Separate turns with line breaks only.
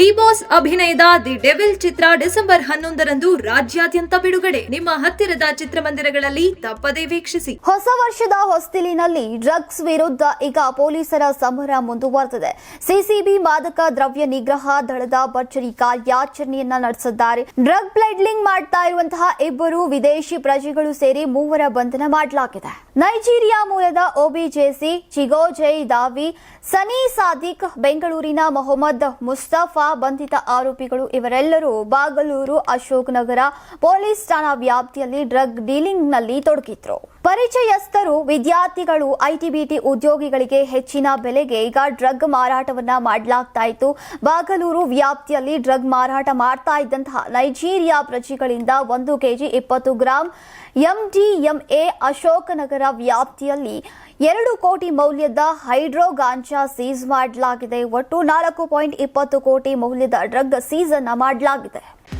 D Boss ಅಭಿನಯದ the devil ಚಿತ್ರ December ಹನ್ನೊಂದರಂದು ರಾಜ್ಯಾದ್ಯಂತ ಬಿಡುಗಡೆ. ನಿಮ್ಮ ಹತ್ತಿರದ ಚಿತ್ರಮಂದಿರಗಳಲ್ಲಿ ತಪ್ಪದೇ ವೀಕ್ಷಿಸಿ.
ಹೊಸ ವರ್ಷದ ಹೊಸ್ತಿಲಿನಲ್ಲಿ ಡ್ರಗ್ಸ್ ವಿರುದ್ಧ ಈಗ ಪೊಲೀಸರ ಸಮರ ಮುಂದುವರೆದಿದೆ. ಸಿಸಿಬಿ ಮಾದಕ ದ್ರವ್ಯ ನಿಗ್ರಹ ದಳದ ಭರ್ಜರಿ ಕಾರ್ಯಾಚರಣೆಯನ್ನ ನಡೆಸಿದ್ದಾರೆ. ಡ್ರಗ್ ಪ್ಲೆಡ್ಲಿಂಗ್ ಮಾಡ್ತಾ ಇರುವಂತಹ ಇಬ್ಬರು ವಿದೇಶಿ ಪ್ರಜೆಗಳು ಸೇರಿ ಮೂವರ ಬಂಧನ ಮಾಡಲಾಗಿದೆ. ನೈಜೀರಿಯಾ ಮೂಲದ ಒಬಿಜೆಸಿ ಚಿಗೋಜೈ ದಾವಿ, ಸನಿ ಸಾದಿಕ್, ಬೆಂಗಳೂರಿನ ಮೊಹಮ್ಮದ್ ಮುಸ್ತಫಾ ಬಂಧಿತ ಆರೋಪಿಗಳು ಇವರೆಲ್ಲರೂ ಬಾಗಲೂರು ಅಶೋಕ್ ನಗರ ಪೊಲೀಸ್ ಠಾಣಾ ವ್ಯಾಪ್ತಿಯಲ್ಲಿ ಡ್ರಗ್ ಡೀಲಿಂಗ್ನಲ್ಲಿ ತೊಡಗಿದ್ರು. ಪರಿಚಯಸ್ಥರು, ವಿದ್ಯಾರ್ಥಿಗಳು, ಐಟಿಬಿಟಿ ಉದ್ಯೋಗಿಗಳಿಗೆ ಹೆಚ್ಚಿನ ಬೆಲೆಗೆ ಈಗ ಡ್ರಗ್ ಮಾರಾಟವನ್ನ ಮಾಡಲಾಗ್ತಾ ಇತ್ತು. ಬಾಗಲೂರು ವ್ಯಾಪ್ತಿಯಲ್ಲಿ ಡ್ರಗ್ ಮಾರಾಟ ಮಾಡ್ತಾ ಇದ್ದಂತಹ ನೈಜೀರಿಯಾ ಪ್ರಜೆಗಳಿಂದ ಒಂದು ಕೆಜಿ ಇಪ್ಪತ್ತು ಗ್ರಾಂ ಎಂಡಿಎಂಎ ಅಶೋಕನಗರ ವ್ಯಾಪ್ತಿಯಲ್ಲಿ ಎರಡು ಕೋಟಿ ಮೌಲ್ಯದ ಹೈಡ್ರೋ ಗಾಂಜಾ ಸೀಸ್ ಮಾಡಲಾಗಿದೆ. ಒಟ್ಟು ನಾಲ್ಕು ಪಾಯಿಂಟ್ ಇಪ್ಪತ್ತು ಕೋಟಿ ಮೌಲ್ಯದ ಡ್ರಗ್ ಸೀಸ್ ಅನ್ನ ಮಾಡಲಾಗಿದೆ.